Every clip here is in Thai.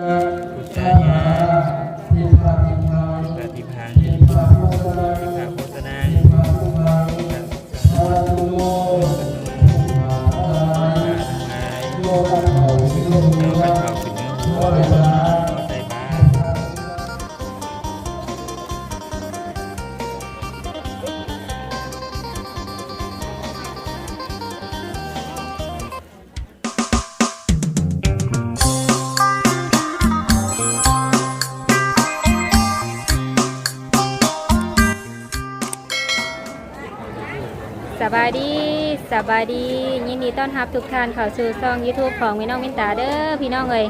พุทธายาปฏิพัง บายดีสบายดี ยินดีต้อนรับทุกท่านเข้าสู่ช่อง YouTube ของพี่น้องมินตาเด้อพี่น้องเอ้ย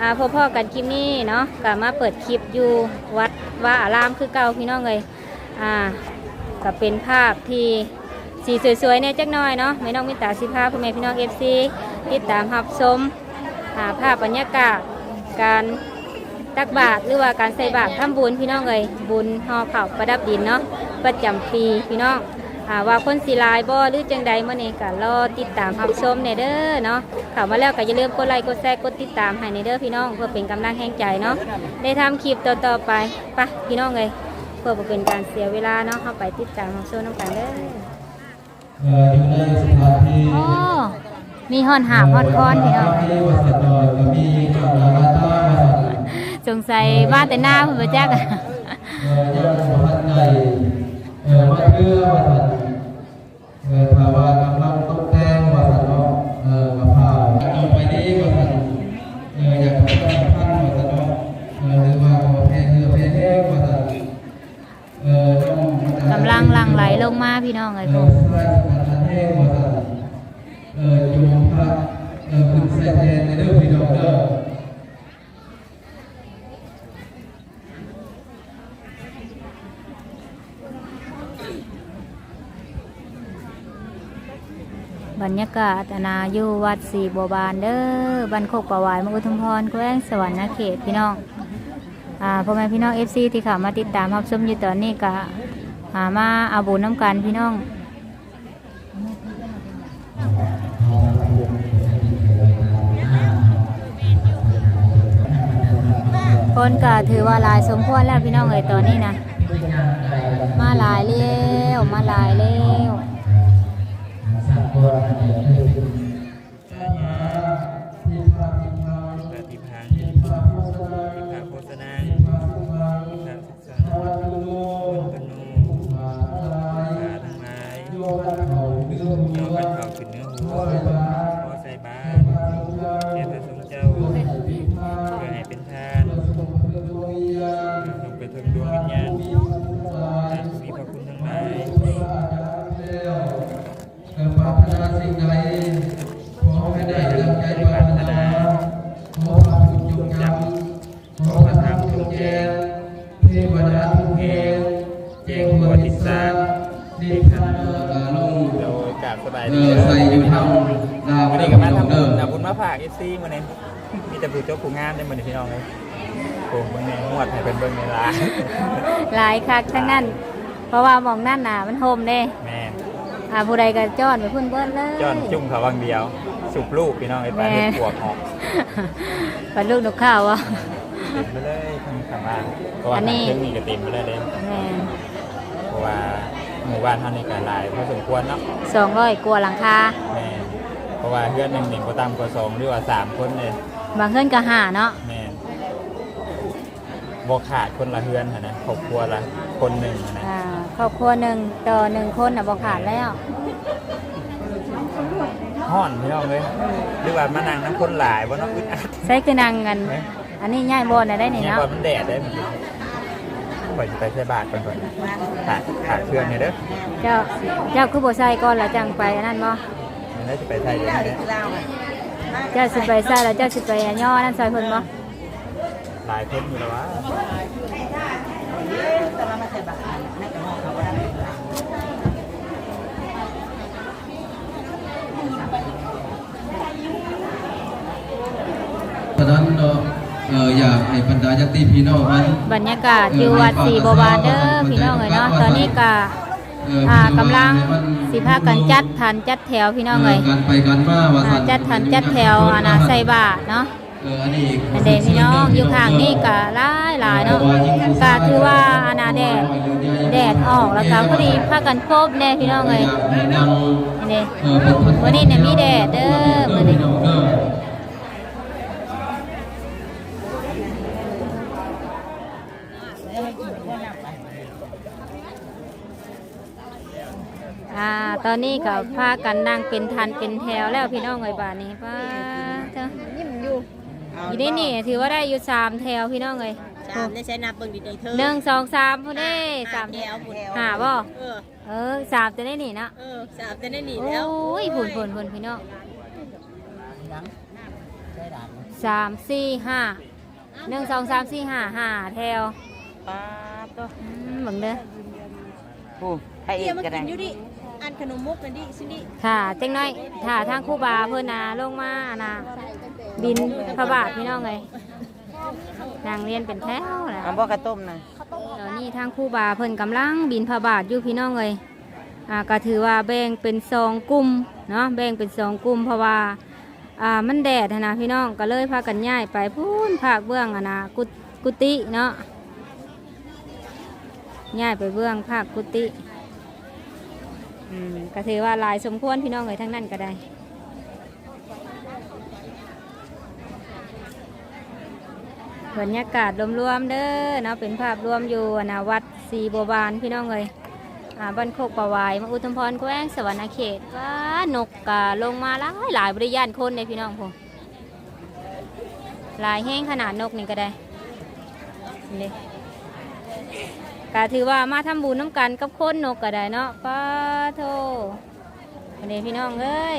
อ่าพบพ่อกันคลิปนี้เนาะกลับมาเปิดคลิปอยู่วัดว่าอารามคือเก่าพี่น้องเอ้ยอ่าก็เป็นภาพที่สีสวยๆเนี่ยจักหน่อยเนาะแม่น้องมินตาสิพาพพ่อแม่พี่น้อง FC ติดตามรับชมาภาพบรรยากาศการตักบาตรหรือว่าการใส่บาตรทำบุญพี่น้องเอ้ยบุญห่อข้าวประดับดินเนาะประจำปีพี่น้อง ว่าคนสีลายบ่หรือจังใดมื่อนี้ก็รอติดตามรับชมในเด้อเนาะเข้ามาแล้วก็อย่าลืมกดไลค์กดแชร์กดติดตามให้ในเด้อพี่น้องเพื่อเป็นกำลังแห่งใจเนาะได้ทำคลิปต่อๆไปไปะพี่น้องเลยเพื่อบ่เป็นการเสียเวลาเนาะเข้าไปติดตามรับชมน้ำกันเด้อเอ่ออยู่ในสถานที่โอ้มีฮอนหาบฮอดคอนพี่น้องที่วัดสัตว์ดอยก็มีกับลาลาต้าวัดสัตว์สงสัยว่าแต่หน้าเพิ่นบ่จักอะเอ่อ ยังบ่ทันได้เอ่อมาเพื่อวัดสัตว์เอ่อภาวะกำลังตกแต่งว่าสัตว์เนาะเอ่อกระเพราวต่อไปนี้วัดสันเอ่ออยากจะต้องพันวัดสัตว์เนาะเอ่อหรือว่าขอเพลงเรือเพลงแห้งว่าสัตว์เอ่อต้องกำลังหลังไหลลงมาพี่น้องเอ่เอ้อยพวก พระราชทานแห้งวัดสัตว์เอ่อโยมพระเอ่อขึ้นใส่แทนในเด้อพี่น้องเด้อ บ รรยากาศอนาอยู่วัดศรีบัวบานเด้อบันโคกประวายมกุทุมพรแขวงสวรรค์เขตพี่น้องอ่าพ่อแม่พี่น้องเอฟซีที่เข้ามาติดตามรับชมอยู่ตอนนี้ก็หามาเอาบุญน้ำกันพี่น้องคนก็ถือว่าลายสมควรแล้วพี่น้องเอ้ยตอนนี้นะ มาลายเลี้ยวมาลายเลี้ยว ป บวติศาสตร์ดีขันเอ่อลงโดยกราบสบายเอดีอใส่อยู่ทางดาววันนี้ก็มาทำบุญทำบุญมาฝากเอฟซีมาเนี่ยมีแต่ผู้เจ้าผู้งานได้มาเนี่ยพี่น้องเลยโอ้เบิ่งในงวดให้เป็นเบิ่งในร้านหลายคักทั้งนั้น เพราะว่ามองนั่นน่ะมันโฮมเด้แม่นอ่าผู้ใดก็จ้อนไปพุ่นเบิ้ลเลยจอนจุ่มเขาวังเดียวสุกลูกพี่น้องไอ้ปลาเห็ดปวกออกปลาลูกนกข้าววะเต็มไปเลยทั้งข้างล่างเพราะว่าอันนี้ทางเทคนิคก็เต็มไปเลยเด้ แม่ เพราะว่าหมู่ บ้านเท่านี้ก็หลายพอสมควรเนาะสองร้อยกว่าหลังคาแม่นเพราะว่าเพื่อนหนึ่งหนึ่งก็ตามก็สองหรือว่าสามคนเลยบางเพื่อนก็หาเนาะแม่นบกขาดคนละเฮือนหั้นนะครอบครัวละคนหนึ่งหั้นนะอ่าครอบครัวหนึ่งต่อหนึ่งคนน่ะบอกขาดแล้วห้อนพี่น้องเลยหรือว่ามานั่งน้ำคนหลายบ่เนาะอึดอัดใช้คือนังกันอันนี้ง่ายบอลน่ะได้นี่เนี่ยเนาะก่อนมันแดดได้มันก่ อนจะไปใช้บาทก่อนก่อนขาดขาดเครื่องเนี่ยเด้อเจ้าเจ้าคือบ่ใส่ก่อนแล้วจังไปอันนั้นบ่มันน่าจะไปไทยเดี๋ยวนี้เด้อเจ้าสิไปใส่แล้วเจ้าสิไปย่อนั่นใส่เพิ่นบ่หลายคนอยู่แล้ววะฉะนั้นเนาะเอ่อ อยากให้บรรดาญาติพี่น้องมันบรรยากาศอยู่วัดศรีบัวบานเด้อพี่น้องเอ้ยเนาะตอนนี้ก็เอ่ออ่ากำลังสิพากันจัดฐานจัดแถวพี่น้องเอ้ยการไปกันมาว่าอ่าซั่นจัดฐานจัดแถวอานาใส่บาตรเนาะเอออันนี้อันเดพี่น้องอยู่ข้างนี่ก็หลายหลายเนาะก็คือว่าอาณาแดดแดดออกแล้วก็พอดีพากันพบแน่พี่น้องเลยอันเดเออเป็นพันวันนี้เนี่ยมีแดดเด้อมื้อนี้ เออ อ่า ตอนนี้ก็พากันนั่งเป็นทันเป็นแถวแล้วพี่น้องเอ้ยบ้านนี้ป้าเจ้ายิ้มอยู่อยู่นี่นี่ถือว่าได้อยู่สามแถวพี่น้องเอ้ยสามได้ใช้นับเบิ่งดีๆเธอหนึ่งสองสามพูดได้สามแถวหมดหาบ่เออเออสามจะได้นี่เนาะเออสามจะได้หนีโอแล้ว้ยผุนผุนผุนพี่น้องสามสี่ห้าหนึ่งสองสามสี่ห้าห้าแถวป้าตัวอืมเบิ่งเด้อโอ้ให้เอเดี๋ยงวมาก็กิได้ นอยู่ดิอันขนมมุกกันดิสินี่ค่ะเจ๊งน้อยค่ะทางครู่บาเพื่อนนาลงมานาบินพระบาทพี่น้องเลยนางเรียนเป็นแถวนะเอาบ่กระต้มนะตอนนี้ทางครู่บาเพิ่นกำลังบินพระบาทอยู่พี่น้องเลยอ่าก็ถือว่าแบ่งเป็นสองกลุ่มเนาะแบ่งเป็นสองกลุ่มเพราะว่าอ่ามันแดดหั้นนะพี่น้องก็เลยพากันย้ายไปพูนภาคเบื้องอะนะกุกุฏิเนาะย้ายไปเบื้องภาคกุฏิ อืมก็ถือว่าลายสมควรพี่น้องเลยทั้งนั้นก็ได้บรรยากาศรวมๆเด้อเนาะเป็นภาพรวมอยู่นะวัดสีบัวบานพี่น้องเลยอ่าบ้านโคกประวายมาอุทุมพรแขวงสวรรณเขตว่านกกาลงมาหลายหลายบริยานคนเลยพี่น้องผมหลายแห้งขนาดนกนี่ก็ได้นี่ ก็ถือว่ามาทำบุญน้ำกันกับคนนกก็ได้เนาะป้าโทอันนี้พี่น้องเอ้ย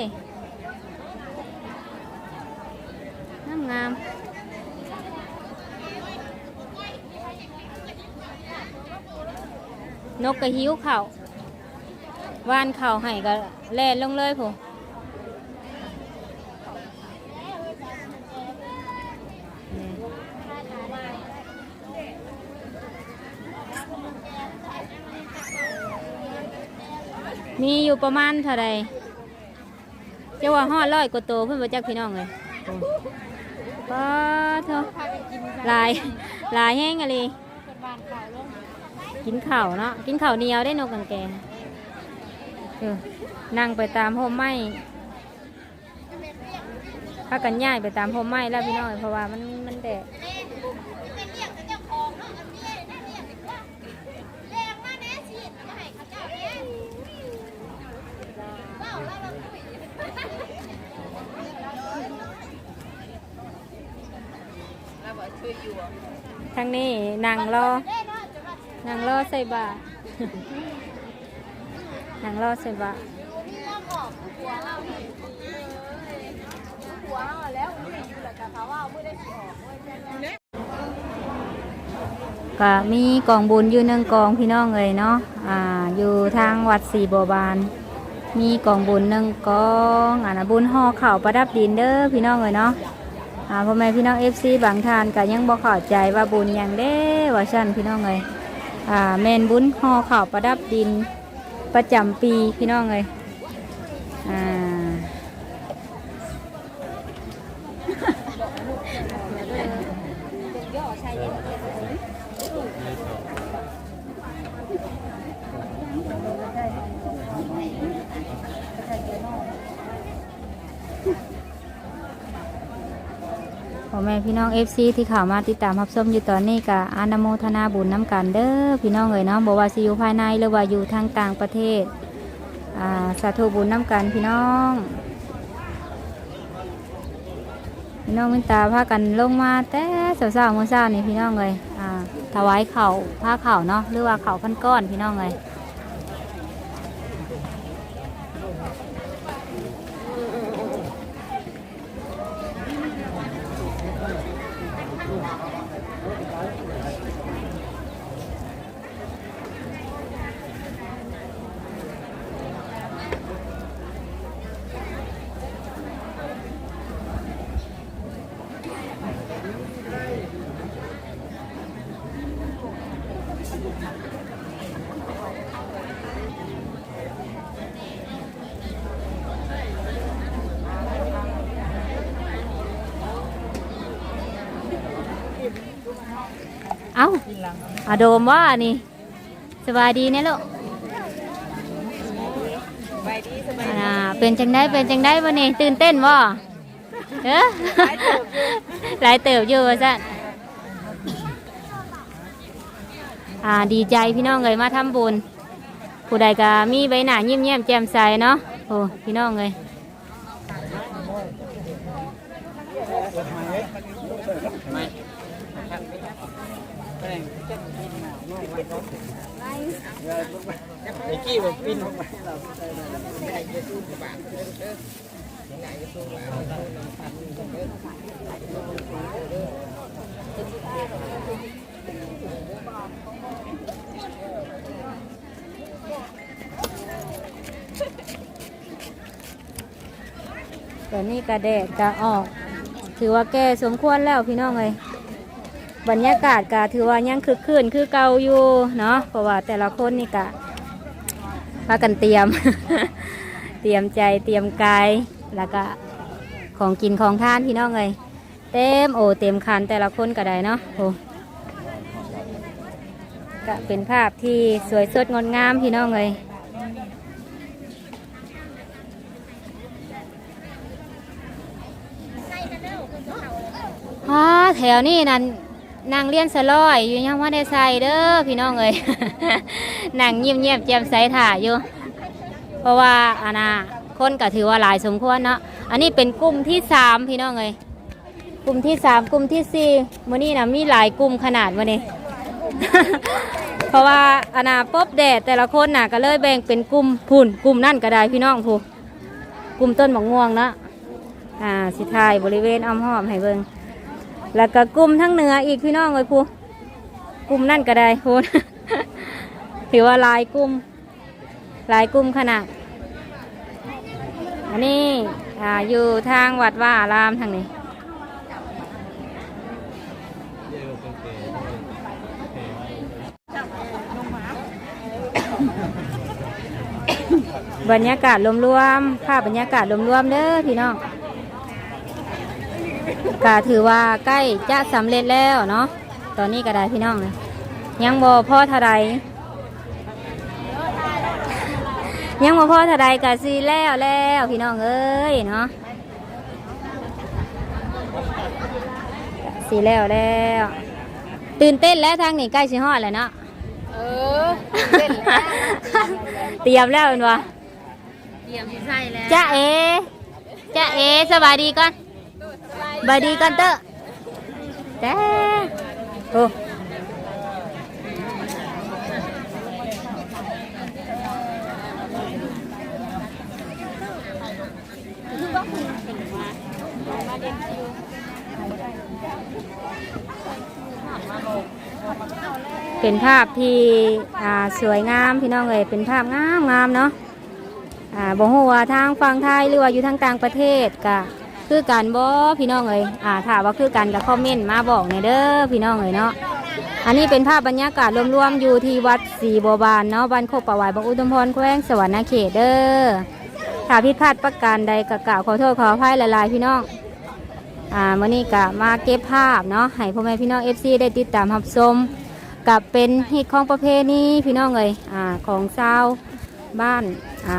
งามงามนกกระหิวเข่าวานเข่าให้ก็แล่นลงเลยผม มีอยู่ประมาณเท่าไรเจ้าว่าฮอร้อยกว่าโตวเพื่อนมาจากพี่น้องเลยป้าเถอะลายลายแห้งอะไรกินข้าวเนาะกินข้าวเหนียวได้นกกังแกเออนั่งไปตามโฮมไม้พากันย่ายไปตามโฮมไม้แล้วพี่น้อยเพราะว่ามันมันแดด ทางนี้นั่งรอนางรอใส่บาตรนางรอใส่บาตรก็มีกองบุญอยู่หนึ่งกองพี่น้องเลยเนาะ อ่า อยู่ทางวัดสีบัวบาน มีกองบุญหนึ่งกองอ่านะบุญห่อเข่าประดับดินเด้อพี่น้องเลยเนาะ พ่อแม่พี่น้องเอฟซีบางทานก็ยังบ่เข้าใจว่าบุญอย่างเด้ว่าชั้นพี่น้องเลยอ่าเมนบุญห่อข่าวประดับดินประจำปีพี่น้องเลย พ่อแม่พี่น้องเอฟซีที่เข่าวมาติดตามรับชมอยู่ตอนนี้กับอานาโมทนาบุญน้ำกันเด้อพี่น้องเอ๋ยเนาะบอกว่าสิอยู่ภายในหรือว่าอยู่ทางต่างประเทศอ่าสาธุบุญน้ำกันพี่น้องพี่น้องมินตาพากันลงมาแต่เช้าๆมื้อเช้านี่พี่น้องเลยอ่าถวายเข่าผ้าเข่าเนาะหรือว่าเข่าวพันก้อนพี่น้องเลย อาโดมว่านี่สบายดีเนี่ยลูกอ่าเป็นจังได้เป็นจังได้วันนี้ตื่นเต้นบ่เอ้อหลายเติบอยู่ว่าซั่นอ่าดีใจพี่น้องเลยมาทำบุญผู้ใดก็มีใบหน้ายิ้มแย้มแจ่มใสเนาะโอ้พี่น้องเลย ตอนนี้กระแดดกะออก ถือว่าแก่สมควรแล้วพี่น้องเลย บรรยากาศกะถือว่ายังคึกคืนคือเก่าอยู่เนาะเพราะว่าแต่ละคนนี่กะพากันเตรียม เตรียมใจเตรียมกายแล้วก็ของกินของทานพี่น้องเลยเต็มโอเต็มคันแต่ละคนก็ได้เนาะโอ้ก็เป็นภาพที่สวยสดงดงามพี่น้องเลยฮ่าแถวนี้นั่น นางเลี้ยนสลอยอยู่ยังว่าได้ใส่เด้อพี่น้องเอ้ย นางเงียบเงียบๆแจ่มใสถ่าอยู่ เพราะว่าอานาคนก็ถือว่าหลายสมควรเนาะ อันนี้เป็นกลุ่มที่สามพี่น้องเอ้ยกลุ่มที่สามกลุ่มที่สี่มื้อนี้นะมีหลายกลุ่มขนาดมื้อนี้ เพราะว่าอานาปบแดดแต่ละคนน่ะก็เลยแบ่งเป็นกลุ่มพุ่นกลุ่มนั่นก็ได้พี่น้องผู้กลุ่มต้นหมะม่วงเนาะอ่าสิทายบริเวณอ้อมหอมให้เบิ่ง แล้วก็กลุ่มทั้งเหนืออีกพี่น้องเลยพูกลุ่มนั่นก็ได้พูถือว่าลายกลุ่มลายกลุ่มขนาดอันนี้อ่าอยู่ทางวัดว่าอารามทางนี้บรรยากาศรวมๆภาพบรรยากาศรวมๆเด้อพี่น้อง ก็ถือว่าใกล้จะสำเร็จแล้วเนาะตอนนี้ก็ได้พี่น้องนะยังบ่พ่อเท่าใดยังบ่พ่อเท่าใดก็สิแล้วแล้วพี่น้องเอ้ยเนาะก็สิแล้วแล้ว ตื่นเต้นแล้วทางนี้ใกล้สิฮอดแล้วเนาะเออเต้นแล้วเตรียมแล้วเป็นวะเตรียมสิใส่แล้วจ้าเอจ้าเอสบายดีก่อน บายดีกันเตอะแต่โอ้เป็นภาพที่อ่าสวยงามพี่น้องเลยเป็นภาพงามงามเนาะอ่าบอกว่าทางฝั่งไทยหรือว่าอยู่ทางต่างประเทศก็ คือกันบ่พี่น้องเอ้ยอ่าถ้าว่าคือกันก็คอมเมนต์มาบอกในเด้อพี่น้องเอ้ยเนาะอันนี้เป็นภาพบรรยากาศรวมๆอยู่ที่วัดศรีบัวบานเนาะบ้านโคกประวายบางอุดมพรแขวงสวรรณเขตเด้อถ้าผิดพลาดประการใดก็กล่าวขอโทษขออภัยหลายๆพี่น้องอ่ามื่อนี้ก็มาเก็บภาพเนาะให้พ่อแม่พี่น้อง FC ได้ติดตามรับชมกับเป็นฮิตของประเพณีพี่น้องเอ้ยอ่าของชาวบ้านอ่า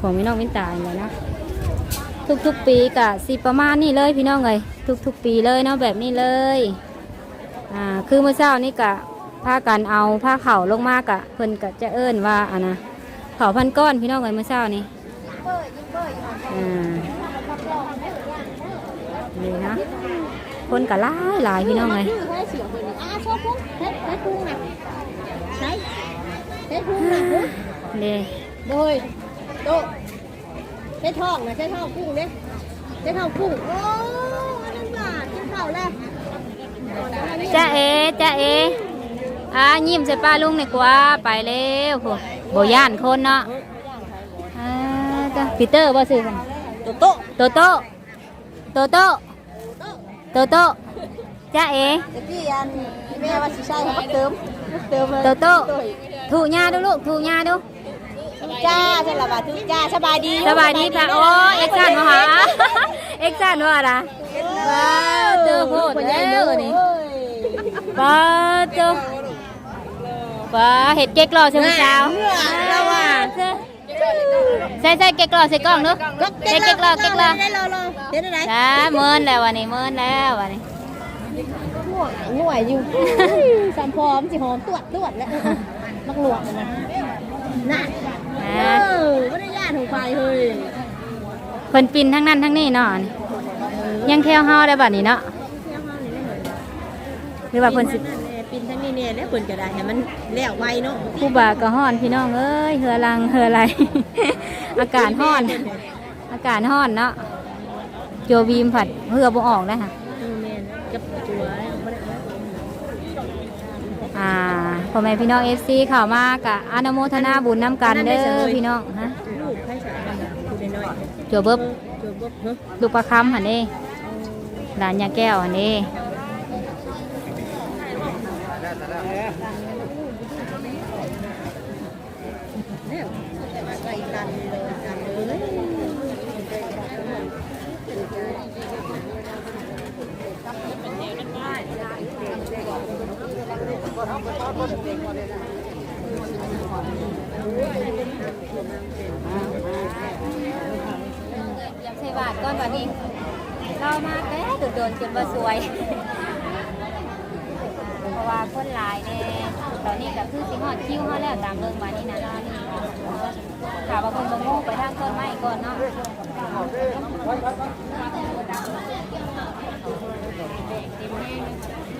ของพี่น้องวินตาอย่างเงี้ยนะ ทุกๆปีกะสิประมาณนี้เลยพี่น้องเลยทุกๆปีเลยเนาะแบบนี้เลยอ่าคือเมื่อเช้านี่กะผ้ากันเอาผ้าเข่าลงมากะเพิ่นกะจะเอิ้นว่าอะนะเข่าพันก้อนพี่น้องเลยเมื่อเช้านี่อ่านี่นะคนกะหลายหลายพี่น้องเลยใช้เสียงเพิ่นอ่าชอบพุงใช้ใช้พุงน่ะใช้ใช้พุงน่ะพุงนี่โดยโตะ ใช้ท้องนะใช้ท้องกุ้งเด้ใช้ท้องกุ้งโอ้อันนั้นบาทกินข้าวแล้วจ้าเอจ้าเออ่ายิ้มใส่ป้าลุงหน่อยกว่าไปเร็วโหโบย่านคนเนาะอ่าจ้าปีเตอร์บ่ซื้อกันโตะโตะโตโต้โตโต้โตโต้จ้าเอตะกี้อันแม่ว่าสิใช่ให้เติมเติมเลยโตโต้ถูหญ้าดูลูกถูหญ้าดู จ้าใช่ละบาททุกจ้าสบายดีสบายดีค่ะโอ้เอ็กซ์ซันมาหาเอ็กซ์ซันว่าอะไรเห็นแปลาเจอโพดแล้วนี่ปลาเจอปลาเห็ดเก๊กหล่อใช่ไหมสาวใส่ใส่เก๊กหล่อใส่กล้องเนาะใส่เก๊กหล่อเก๊กหล่อได้รอรอเดี๋ยวได้ไหนจ้าเมินแล้ววันนี้เมินแล้ววันนี้หน่วยอยู่สัมพร้อมสิหอมตรวจตรวจแล้ว มักหลวงนะน่ะเอนะอไม่ได้ญาติของใครเฮ้ยเพิ่นปินทั้งนั้นทั้งนี้เนาะนี่ยังแค่เฮาได้บัดนี้เนาะหรือว่าเพิ่นสิปินทั้งนี้เนี่ยแล้วเพิ่นก็ได้ให้มันแล้วไวเนาะผู้บ่าก็ฮ้อนพี่น้องเอ้ยเหือลังเหืออะไรอากาศฮ้อน อากาศฮ้อนเนาะโจบีมผัดเหือบ่ออกนะคะเออแม่นกับจัวแล้วบ่ได้อ่า พ่อแม่พี่น้อง FC เข้ามากะอนุโมทนาบุญน้ำกันเด้อพี่น้องฮะลูกใครสายกันผู้น้อยจัวเบิบๆจัวบ่เฮ้ยลูกประคำหันเด้หลานยาแก้วหันเด้เนี่ยมาใส่กันเลยกันเลย ยำใส่บาทก้อนวันนี้เรามาแป๊โดนๆจนว่าสวย เพราะว่าคนหลายเนี่ยตอนนี้ก็คือสิหอดคิ้วเขาแล้วตามเรื่องมานี่นะถามว่าคนบงโง่ไปทางต้นไม้ก่อนเนาะโดนโดนเงิ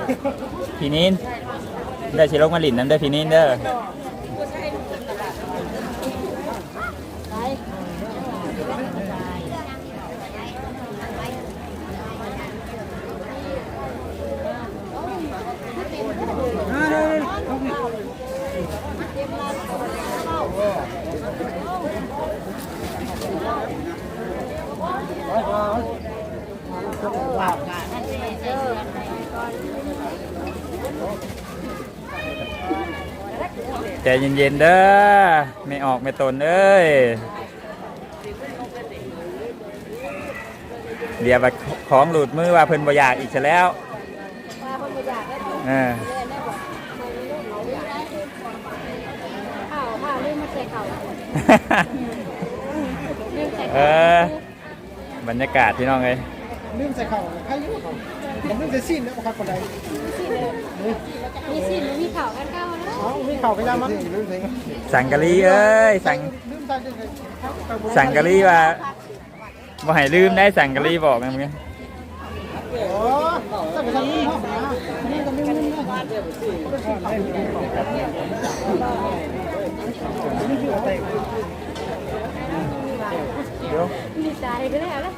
พี่นินได้ชิลกมาหลินน้ำได้อพี่นินเด้อ ใจเย็นๆเด้อไม่ออกไม่ตนเอ้ยเดี๋ยวไปของหลุดมือว่าเพิ่นบ่อยากอีกซะแล้วเออข้าวข้าวลืมมาใส่ข้าวลืมใส่เออบรรยากาศพี่น้องเอ้ยลืมใส่เข่าใครยุ่งเขาผมลืมใส่ซีนแล้วครับคนใด มีสินมีข้าวกันข้าวแล้วอ๋อมีเข่าก็ยามันลืมใส่สังกะรีเอ้ยสังลืมใส่ใส่สังกะรีว่าบ่ให้ลืมได้สังกะรีบอกนะมึงโอ้ใส่ไปทำลืมห้องนะนี่ก็ลืมลืมนะเดี๋ยวมีใจไปแล้วแล้ว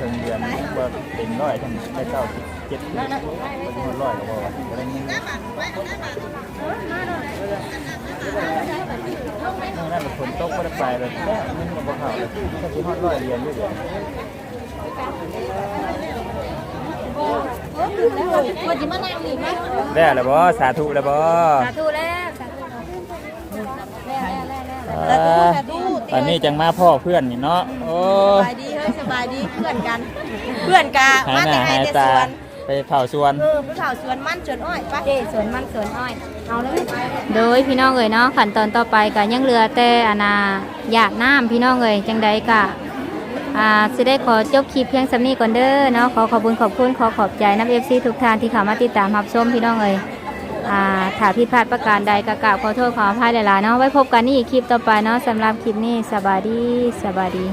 ก็ถึงเดือนว่าเป็นร้อยทั้งได้เก้าสิบเจ็ดเป็นร้อยก็บอกว่าก็ได้เงินนั่นฝนตกก็ได้ไปเลยแล้วเงินมันบ่เข้าเลยก็สิฮอดร้อยเหรียญอยู่เดี๋ยวว่าจะมานั่งอีกไหมได้แล้วบ่สาธุแล้วบ่สาธุแล้วสาธุแล้วแล้วแล้วแล้วอ่าตอนนี้จังมาพ่อเพื่อนนี่เนาะโอ้สบา ยดีเฮ้ยสบายดีเพื่อนกัน เพื่อนกะหายมาหน้าแต่ให้หายแต่ตาสวนไปเผาสวนเออไปเผาสวนมันสวนอ้อยไปเจ้สวนมันสวนอ้อยเอาเลยโดยพี่น้องเอ๋ยเนาะขั้นตอนต่อไปก็ยังเหลือแต่อานาหยาดน้ำพี่น้องเอ๋ยจังใดกะอ่าสิได้ขอจบคลิปเพียงสำนี้ก่อนเด้อเนาะขอขอบคุณขอบคุณขอขอบใจน้ำเอฟซีทุกท่านที่เข้ามาติดตามรับชมพี่น้องเอ๋ยอ่าถ้าผิดพลาดประการใดกะกราบขอโทษขออภัยหลายๆเนาะไว้พบกันนี่อีกคลิปต่อไปเนาะสำหรับคลิปนี้สบายดีสบายดี